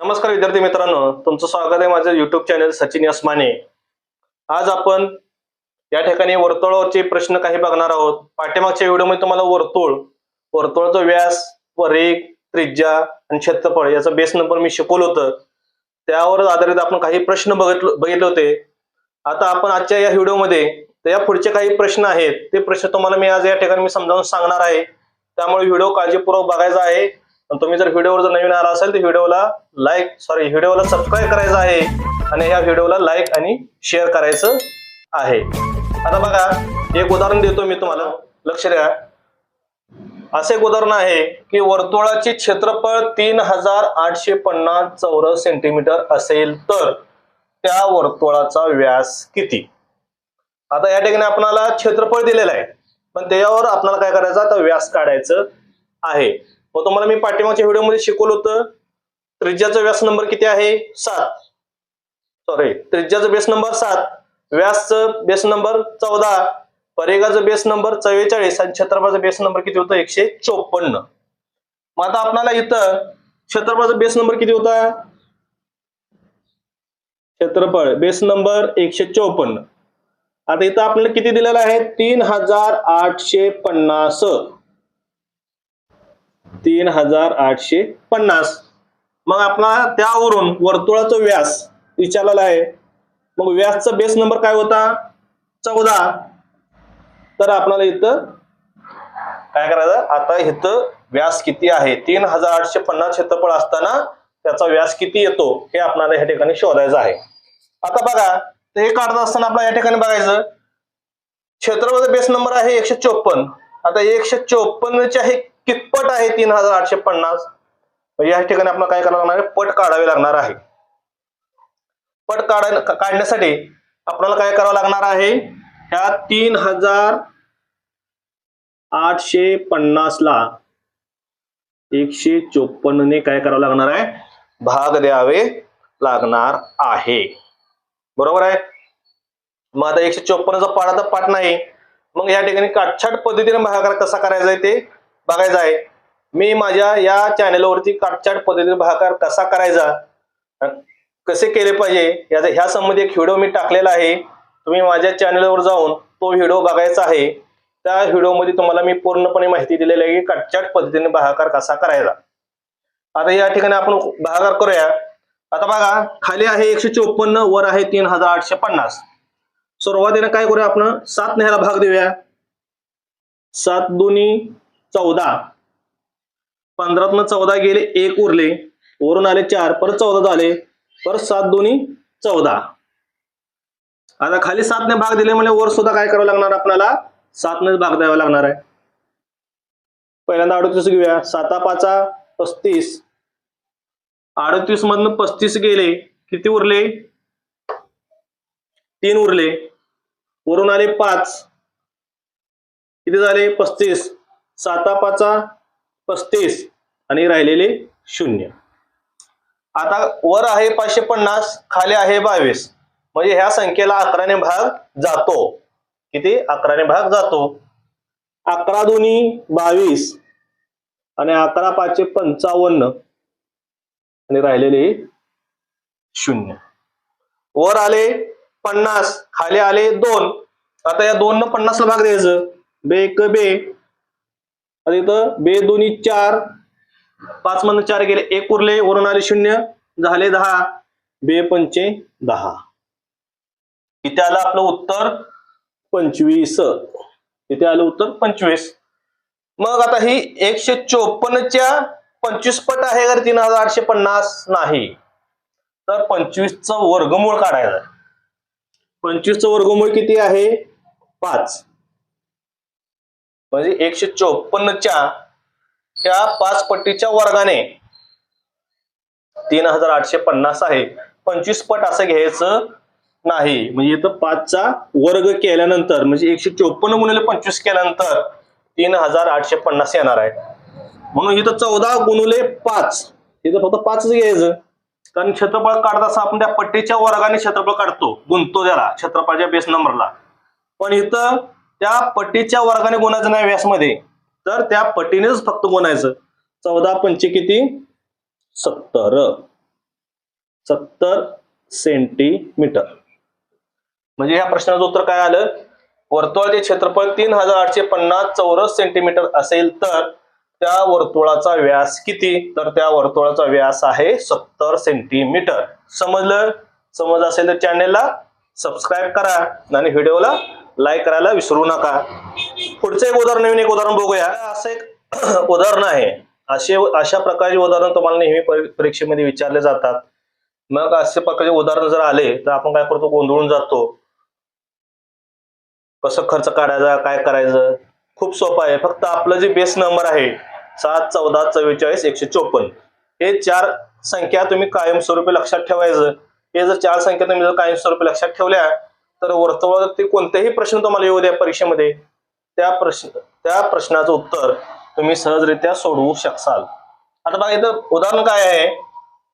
नमस्कार विद्यार्थी मित्रांनो तुमचं स्वागत आहे माझं युट्यूब चॅनल सचिन यस्माने आज आपण या ठिकाणी वर्तुळावरचे प्रश्न काही बघणार आहोत. पाठीमागच्या व्हिडिओमध्ये तुम्हाला वर्तुळ वर्तुळाचा व्यास व रेग त्रिज्या आणि क्षेत्रफळ याचा बेस नंबर मी शिकवलं होतं. त्यावर आधारित आपण काही प्रश्न बघितले बघितले होते. आता आपण आजच्या या व्हिडिओमध्ये या पुढचे काही प्रश्न आहेत ते प्रश्न तुम्हाला मी आज या ठिकाणी मी समजावून सांगणार आहे. त्यामुळे व्हिडिओ काळजीपूर्वक बघायचा आहे. तुम्ही जर व्हिडिओवर जर नवीन आला असेल तर व्हिडिओला लाईक सॉरी व्हिडिओला सबस्क्राईब करायचं आहे आणि या व्हिडिओला लाईक आणि शेअर करायचं आहे. आता बघा एक उदाहरण देतो मी तुम्हाला. लक्ष द्या. असे एक उदाहरण आहे की वर्तुळाचे क्षेत्रफळ तीन हजार आठशे पन्नास चौरस सेंटीमीटर असेल तर त्या वर्तुळाचा व्यास किती? आता या ठिकाणी आपणाला क्षेत्रफळ दिलेलं आहे. पण त्याच्यावर आपल्याला काय करायचं? आता व्यास काढायचं आहे. व तुम्हाला मी पाठीमागच्या व्हिडिओमध्ये शिकवलं होतं त्रिज्याचा व्यास नंबर किती आहे? सात. सॉरी त्रिज्याचा बेस नंबर सात व्यासचं बेस नंबर चौदा परेगाचा बेस नंबर चव्वेचाळीस आणि क्षेत्रफळाचा बेस नंबर किती होता? एकशे चोपन्न. मग आता आपल्याला इथं क्षेत्रफळाचा बेस नंबर किती होता? क्षेत्रफळ बेस नंबर एकशे चोपन्न. आता इथं आपल्याला किती दिलेलं आहे? तीन हजार आठशे पन्नास. तीन हजार आठशे पन्नास. मग आपला त्यावरून वर्तुळाचा व्यास विचारलेला आहे. मग व्यासचा बेस नंबर काय होता? चौदा. तर आपल्याला इथं काय करायचं? आता इथं व्यास किती आहे? तीन हजार आठशे पन्नास क्षेत्रफळ असताना त्याचा व्यास किती येतो? हे आपल्याला या ठिकाणी शोधायचं आहे. आता बघा ते हे काढत असताना आपल्याला या ठिकाणी बघायचं. क्षेत्रफळाचा बेस नंबर आहे एकशे चोपन्न. आता एकशे चोपन्नच्या आहे कितपट आहे तीन हजार आठशे पन्नास? म्हणजे या ठिकाणी आपल्याला काय करावं लागणार आहे? पट काढावे लागणार आहे. पट काढ काढण्यासाठी आपल्याला काय करावं लागणार आहे? ह्या तीन हजार आठशे पन्नास ला एकशे चोपन्न ने काय करावं लागणार आहे? भाग द्यावे लागणार आहे. बरोबर आहे? मग आता एकशे चोपन्नचा पाठ पाठ नाही. मग या ठिकाणी काटछाट पद्धतीने भागाकार कसा करायचा आहे ते? बघायचा आहे. मी माझ्या या चॅनेलवरती काटचाट पद्धतीने भागाकार कसा करायचा कसे केले पाहिजे याचा ह्या संबंधी एक व्हिडिओ मी टाकलेला आहे. तुम्ही माझ्या चॅनेलवर जाऊन तो व्हिडिओ बघायचा आहे. त्या व्हिडिओमध्ये तुम्हाला मी पूर्णपणे माहिती दिलेली आहे की काटछाट पद्धतीने भागाकार कसा करायचा. आता या ठिकाणी आपण भागाकार करूया. आता बघा खाली आहे एकशे चोपन्न वर आहे तीन हजार आठशे पन्नास. सुरुवातीला काय करूया आपण? सात न्यायला भाग देऊया. सात दोन्ही चौदा. पंधरातनं चौदा गेले एक उरले. वरून आले चार परत चौदा झाले. परत सात दोन्ही चौदा. आता खाली सातने भाग दिले म्हणजे वर सुद्धा काय करावं लागणार आपल्याला सातनेच भाग द्यावा लागणार आहे. पहिल्यांदा अडतीस घेऊया. साता पाचा पस्तीस. अडतीस मधनं पस्तीस गेले किती उरले? तीन उरले. वरून आले पाच. किती झाले? पस्तीस. साता पाचा पस्तीस आणि राहिलेले शून्य. आता वर आहे पाचशे पन्नास खाली आहे बावीस. म्हणजे ह्या संख्येला अकराने भाग जातो. किती? अकराने भाग जातो. अकरा दोन्ही बावीस आणि अकरा पाचशे पंचावन्न आणि राहिलेले शून्य. वर आले पन्नास खाली आले दोन. आता या दोन न पन्नासला भाग द्यायचं. बे एक बे आता इथं बे दोन्ही चार. पाच मधून चार गेले. एक उरले वरून आले शून्य. झाले दहा. बे पंचे दहा. इथे आलं आपलं उत्तर पंचवीस. इथे आलं उत्तर पंचवीस. मग आता ही एकशे चोपन्नच्या पंचवीस पट आहे का तीन हजार आठशे पन्नास? नाही. तर पंचवीसचं वर्गमूळ काढायचं पंचवीसचं वर्गमूळ किती आहे? पाच. म्हणजे एकशे चोपन्नच्या त्या पाच पट्टीच्या वर्गाने तीन हजार आठशे पन्नास आहे. पंचवीस पट असं घ्यायचं नाही. म्हणजे इथं पाचचा वर्ग केल्यानंतर म्हणजे एकशे चोपन्न गुणिले पंचवीस केल्यानंतर तीन हजार आठशे पन्नास येणार आहे. म्हणून इथं चौदा गुणुले पाच इथं फक्त पाचच घ्यायचं. कारण क्षेत्रफळ काढत असं आपण त्या पट्टीच्या वर्गाने क्षेत्रफळ काढतो. गुंतो त्याला क्षेत्रफळाच्या बेस नंबरला पण इथं त्या पट्टीच्या वर्गाने गुणायचं नाही व्यासमध्ये. तर त्या पट्टीनेच फक्त गुणायचं. चौदा पंचे किती? सत्तर. सत्तर सेंटीमीटर. म्हणजे या प्रश्नाचं उत्तर काय आलं? वर्तुळाचे क्षेत्रफळ तीन हजार आठशे पन्नास चौरस सेंटीमीटर असेल तर त्या वर्तुळाचा व्यास किती? तर त्या वर्तुळाचा व्यास आहे सत्तर सेंटीमीटर. समजलं? समज असेल तर चॅनेलला सबस्क्राईब करा आणि व्हिडिओला लाईक करायला विसरू नका. पुढचं एक उदाहरण नवीन एक उदाहरण बघूया. असं एक उदाहरण आहे. असे अशा प्रकारचे उदाहरण तुम्हाला नेहमी परीक्षेमध्ये विचारले जातात. मग अशा प्रकारचे उदाहरण जर आले तर आपण काय करतो? गोंधळून जातो. कसं खर्च काढायचा? काय करायचं? खूप सोपं आहे. फक्त आपलं जे बेस नंबर आहे सात चौदा चव्वेचाळीस एकशे चोपन्न. हे चार संख्या तुम्ही कायमस्वरूपी लक्षात ठेवायचं. हे जर चार संख्या तुम्ही जर कायमस्वरूपी लक्षात ठेवल्या तर वर्तुळात ते कोणतेही प्रश्न तुम्हाला येऊ द्या परीक्षेमध्ये त्या प्रश्न त्या प्रश्नाचं उत्तर तुम्ही सहजरित्या सोडवू शकाल. आता बघा इथं उदाहरण काय आहे?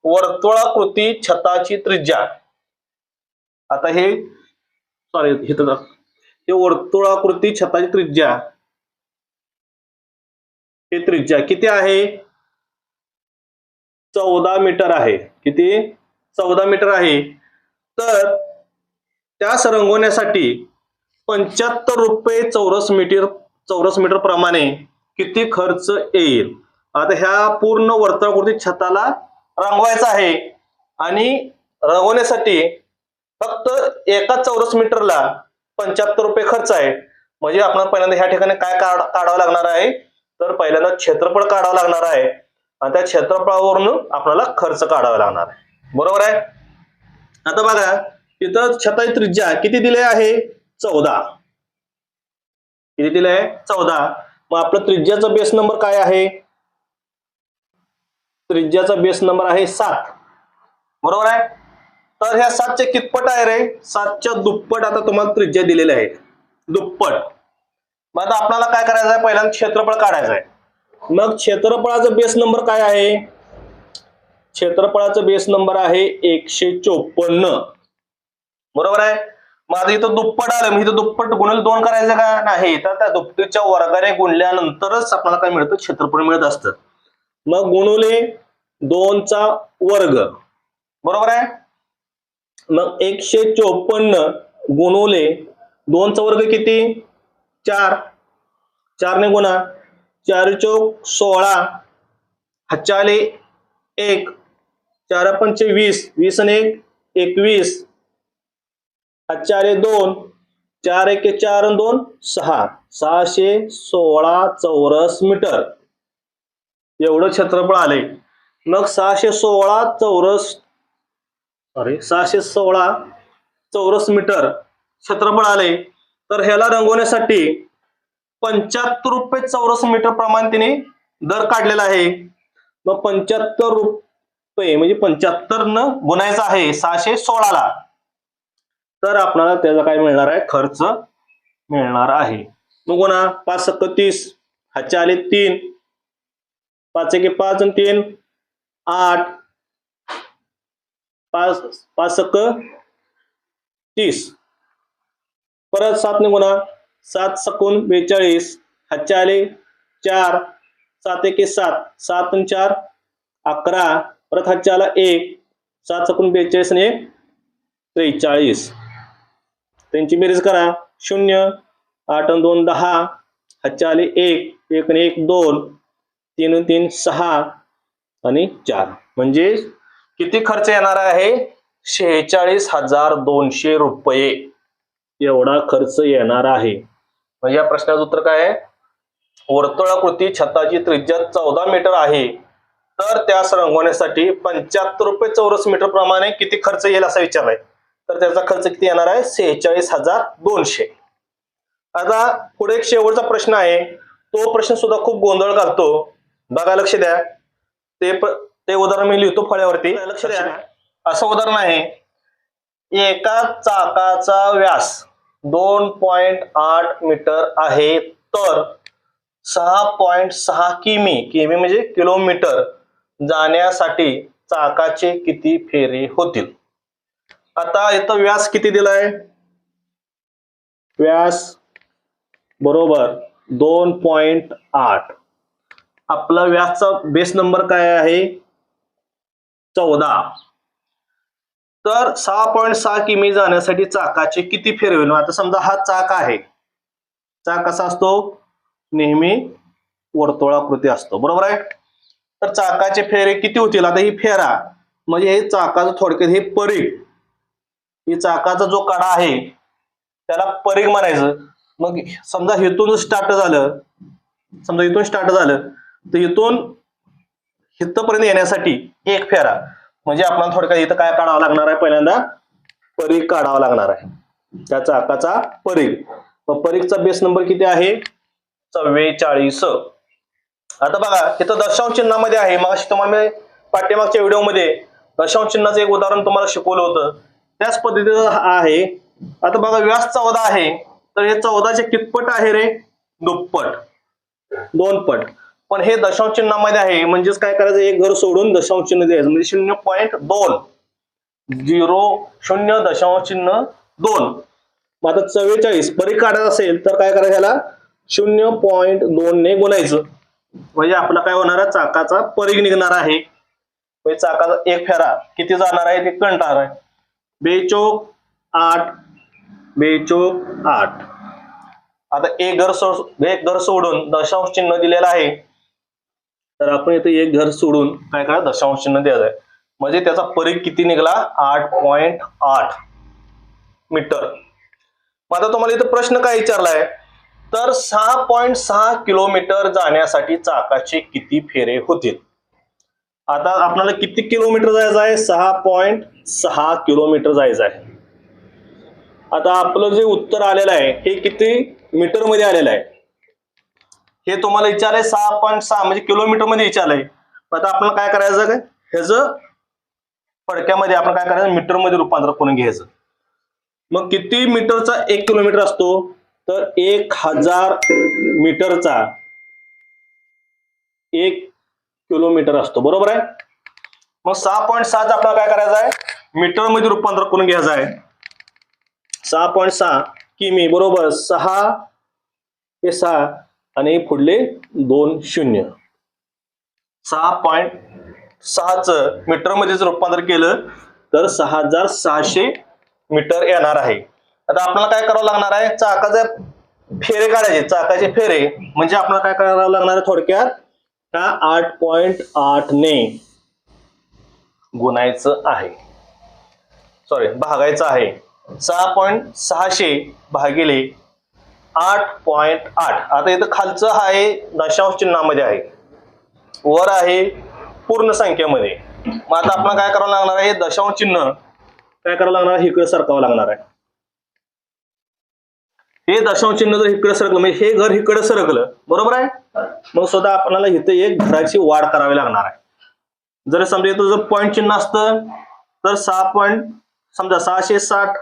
वर्तुळाकृती छताची त्रिज्या. आता हे सॉरी हे हे वर्तुळाकृती छताची त्रिज्या. हे त्रिज्या किती आहे? चौदा मीटर आहे. किती? चौदा मीटर आहे. तर त्यास रंगवण्यासाठी पंच्याहत्तर रुपये चौरस मीटर चौरस मीटर प्रमाणे किती खर्च येईल? आता ह्या पूर्ण वर्तुळाकृती छताला रंगवायचा आहे. आणि रंगवण्यासाठी फक्त एका चौरस मीटरला पंच्याहत्तर रुपये खर्च आहे. म्हणजे आपण पहिल्यांदा ह्या ठिकाणी काय काढावं लागणार आहे? तर पहिल्यांदा क्षेत्रफळ काढावं लागणार आहे. आणि त्या क्षेत्रफळावरून आपल्याला खर्च काढावा लागणार आहे. बरोबर आहे? आता बघा तिथं छताई त्रिज्या किती दिले आहे? चौदा. किती दिले आहे? चौदा. मग आपलं त्रिज्याचा बेस नंबर काय आहे? त्रिज्याचा बेस नंबर आहे सात. बरोबर आहे? तर ह्या सातच्या कितपट आहे रे? सातच्या दुप्पट आता तुम्हाला त्रिज्या दिलेल्या आहेत. दुप्पट. मग आता आपल्याला काय करायचं आहे? पहिल्यांदा क्षेत्रफळ काढायचं आहे. मग क्षेत्रफळाचा बेस नंबर काय आहे? क्षेत्रफळाचा बेस नंबर आहे एकशे चोपन्न. बरोबर आहे? मग आता इथं दुप्पट आलं. मग इथं दुप्पट गुणिले दोन करायचं का? नाही. तर त्या दुप्पटीच्या वर्गाने गुणल्यानंतरच आपल्याला काय मिळतं? क्षेत्रफळ मिळत असतं. मग गुणुले दोनचा वर्ग. बरोबर आहे? मग एकशे चोपन्न गुणुले दोनचा वर्ग किती? चार. चारने गुणा. चार चौक सोळा. हच्चाले एक. चार पंचे वीस. वीस आणि एक एकवीस. चार दोन. चार एक चार दोन सहा. सहाशे सोळा चौरस मीटर. एवढं क्षेत्रफळ आले मग सहाशे सोळा चौरस सॉरी सहाशे सोळा चौरस मीटर क्षेत्रफळ आले तर ह्याला रंगवण्यासाठी पंच्याहत्तर रुपये चौरस मीटर प्रमाण तिने दर काढलेला आहे. मग पंच्याहत्तर रुपये म्हणजे पंच्याहत्तर न गुणायचं आहे सहाशे सोळाला. तर आपल्याला त्याचा काय मिळणार आहे? खर्च मिळणार आहे. मग कोणा पाच सक्क तीस हातचे आले तीन पाच एके पाच आणि तीन आठ पाच पाच सक्क तीस. परत सात ने गुणा सात सकून बेचाळीस हातचे आले चार सात एके सात सात आणि चार अकरा परत हातचे आला एक सात सकून बेचाळीस आणि एक त्रेचाळीस. त्यांची बेरीज करा. शून्य आठ आणि दोन दहा. हातचे आले एक एक आणि एक दोन. तीन तीन सहा. आणि चार. म्हणजे किती खर्च येणार आहे? शेहेचाळीस हजार दोनशे रुपये. एवढा खर्च येणार आहे. म्हणजे या प्रश्नाचं उत्तर काय आहे? वर्तुळाकृती छताची त्रिज्या चौदा मीटर आहे. तर त्यास रंगवण्यासाठी पंच्याहत्तर रुपये चौरस मीटर प्रमाणे किती खर्च येईल असा विचारलाय. तर त्याचा खर्च किती येणार आहे? सेहेचाळीस हजार दोनशे. आता पुढे एक शेवटचा प्रश्न आहे. तो प्रश्न सुद्धा खूप गोंधळ घालतो. बघा लक्ष द्या. ते ते उदाहरण मी लिहितो फळ्यावरती. लक्ष द्या. असं उदाहरण आहे. एका चाकाचा व्यास दोन पॉइंट आठ मीटर आहे. तर सहा पॉइंट सहा किमी किमी म्हणजे किलोमीटर जाण्यासाठी चाकाचे किती फेरे होतील? आता इथं व्यास किती दिलाय? व्यास बरोबर दोन पॉइंट आठ. आपला व्यासचा बेस नंबर काय आहे? चौदा. तर सहा पॉईंट सहा किमी जाण्यासाठी चाकाचे किती फेरे होईल? आता समजा हा चाक आहे. चाक कसा असतो? नेहमी वर्तुळाकृती असतो. बरोबर आहे? तर चाकाचे फेरे किती होतील? आता ही फेरा म्हणजे हे चाकाचं थोडक्यात हे परीघ ही चाकाचा जो कडा आहे त्याला परीघ म्हणायचं. मग समजा इथून स्टार्ट झालं समजा इथून स्टार्ट झालं तर इथून इथपर्यंत येण्यासाठी एक फेरा. म्हणजे आपल्याला थोडक्यात इथं काय काढावं लागणार आहे? पहिल्यांदा परीघ काढावा लागणार आहे. त्या चाकाचा परीघ. मग परीघचा बेस नंबर किती आहे? चव्वेचाळीस. आता बघा इथं दशांश चिन्हामध्ये आहे. मग तुम्हाला मी पाठ्यमागच्या व्हिडिओमध्ये दशांश चिन्हाचं एक उदाहरण तुम्हाला शिकवलं होतं. त्याच पद्धतीचं आहे. आता बघा व्यास चौदा आहे. तर हे चौदाचे कितपट आहे रे? दुप्पट. दोन पट. पण हे दशांश चिन्हामध्ये आहे. म्हणजेच काय करायचं? एक घर सोडून दशांश चिन्ह द्यायचं. म्हणजे शून्य पॉईंट दोन. झिरो शून्य दशांश चिन्ह दोन. मग आता चव्वेचाळीस. परीघ काढायचं असेल तर काय करायचं ह्याला? शून्य पॉईंट दोन ने गुणायचं. म्हणजे आपला काय होणार आहे? चाकाचा परीघ निघणार आहे. म्हणजे चाकाचा एक फेरा. किती जाणार आहे? ते कळणार आहे. बेचोक आठ. बेचोक आठ. आता एक घर सोड एक घर सोडून दशांश चिन्ह दिलेलं आहे. तर आपण इथे एक घर सोडून काय करा? दशांश चिन्ह द्यायचं आहे. म्हणजे त्याचा परीघ किती निघाला? आठ पॉइंट आठ मीटर. मग आता तुम्हाला इथं प्रश्न काय विचारलाय? तर सहा पॉइंट सहा किलोमीटर जाण्यासाठी चाकाचे किती फेरे होतील? आता आपल्याला किती किलोमीटर जायचं आहे? सहा पॉईंट सहा किलोमीटर जायचं आहे. आता आपलं जे उत्तर आलेलं आहे हे किती मीटरमध्ये आलेलं आहे? हे तुम्हाला विचारलंय सहा पॉईंट सहा म्हणजे किलोमीटरमध्ये विचारलंय. आता आपल्याला काय करायचं काय ह्याचं फडक्यामध्ये आपण काय करायचं? मीटरमध्ये रूपांतर करून घ्यायचं. मग किती मीटरचा एक किलोमीटर असतो? तर एक हजार मीटरचा एक किलोमीटर असतो. बरोबर आहे? मग सहा पॉईंट सहाच आपल्याला काय करायचं आहे? मीटरमध्ये रूपांतर करून घ्यायचं आहे. सहा पॉईंट सहा किमी बरोबर सहा हे सहा आणि पुढले दोन शून्य. सहा पॉईंट सहाच मीटरमध्ये जर रूपांतर केलं तर सहा हजार सहाशे मीटर येणार आहे. आता आपल्याला काय करावं लागणार आहे? चाकाचे फेरे काढायचे. चाकाचे फेरे म्हणजे आपल्याला काय करावं लागणार आहे थोडक्यात? का आठ पॉइंट आठ ने गुणायचं आहे? सॉरी भागायचं आहे. सहा पॉईंट सहाशे भागिले आठ पॉइंट आठ. आता इथं खालचं आहे दशांश चिन्हामध्ये आहे. वर आहे पूर्ण संख्येमध्ये. मग आता आपण काय करावं लागणार आहे? दशांश चिन्ह. काय करावं लागणार आहे? इकडे सरकावं लागणार आहे. हे दशांश चिन्ह जर इकडे सरकलं म्हणजे हे घर इकडे सरकलं बरोबर आहे? मग स्वतः आपल्याला इथे एक घराची वाढ करावी लागणार आहे. जर समजा इथं जर पॉईंट चिन्ह असतं तर सहा पॉईंट समजा सहाशे साठ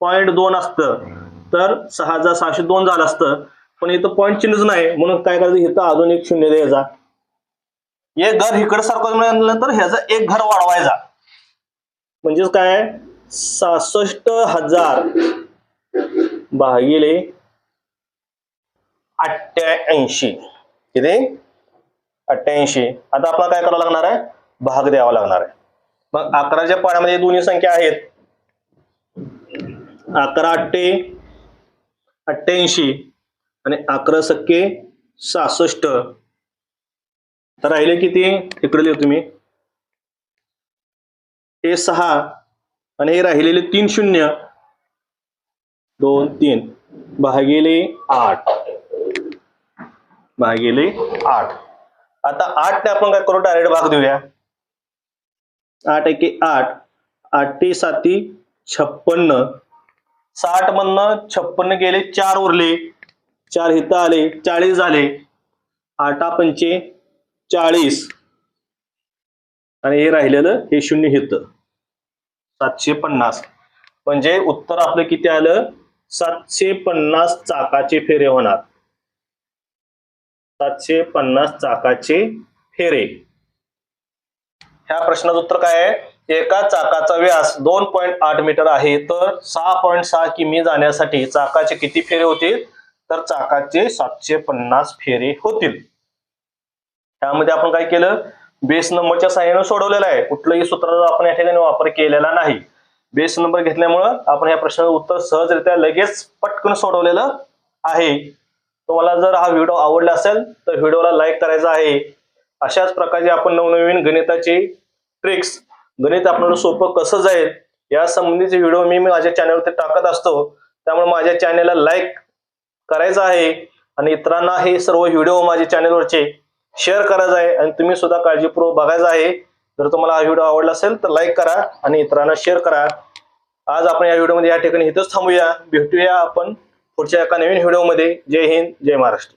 पॉईंट दोन असतं तर सहा हजार सहाशे दोन झालं असतं. पण इथं पॉईंट चिन्हच नाही म्हणून काय करायचं? इथं अजून एक शून्य द्यायचा एक घर इकडे सारखं तर ह्याचा एक घर वाढवायचा. म्हणजेच काय? सहासष्ट हजार. भागिले अठ्ठ्याऐंशी. किती? अठ्ठ्याऐंशी. आता आपल्याला काय करावं लागणार आहे? भाग द्यावा लागणार आहे. मग अकराच्या पाण्यामध्ये दोन्ही संख्या आहेत. अकरा अठ्ठे अठ्ठ्याऐंशी आणि अकरा सक्के सहासष्ट. तर राहिले किती? इकडे लिहू तुम्ही. हे सहा आणि हे राहिलेले तीन शून्य. दोन तीन. भागिले आठ. भागिले आठ. आता आठ ने आपण काय करू? डायरेक्ट भाग देऊया. आठ एके आठ. आठी साती छप्पन्न. साठ मधनं छप्पन्न गेले चार उरले. चार हिथं आले चाळीस झाले. आठा पंचे चाळीस. आणि हे राहिलेलं हे शून्य हित सातशे पन्नास. म्हणजे उत्तर आपलं किती आलं? सातशे पन्नास चाकाचे फेरे होणार. सातशे पन्नास चाकाचे फेरे. ह्या प्रश्नाचं उत्तर काय आहे? एका चाकाचा व्यास दोन पॉईंट आठ मीटर आहे. तर सहा पॉईंट सहा किमी जाण्यासाठी चाकाचे किती फेरे होतील? तर चाकाचे सातशे पन्नास फेरे होतील. त्यामध्ये आपण काय केलं? बेस नंबरच्या सहाय्याने सोडवलेलं आहे. कुठलंही सूत्राचा आपण या ठिकाणी वापर केलेला नाही. बेस नंबर घेतल्यामुळं आपण या प्रश्नाचं उत्तर सहजरित्या लगेच पटकन सोडवलेलं आहे. तुम्हाला जर हा व्हिडिओ आवडला असेल तर व्हिडिओला लाईक करायचा आहे. अशाच प्रकारचे आपण नवनवीन गणिताचे ट्रिक्स गणित आपल्याला सोपं कसं जाईल या संबंधीचे व्हिडिओ मी माझ्या चॅनलवरती टाकत असतो. त्यामुळे माझ्या चॅनलला लाईक करायचं आहे. आणि इतरांना हे सर्व व्हिडिओ माझ्या चॅनलवरचे शेअर करायचं आहे. आणि तुम्ही सुद्धा काळजीपूर्वक बघायचं आहे. जर तुम्हाला हा व्हिडिओ आवडला असेल तर लाईक करा आणि इतरांना शेअर करा. आज आपण या व्हिडिओमध्ये या ठिकाणी इथंच थांबूया. भेटूया आपण पुढच्या एका नवीन व्हिडिओमध्ये. जय हिंद जय महाराष्ट्र.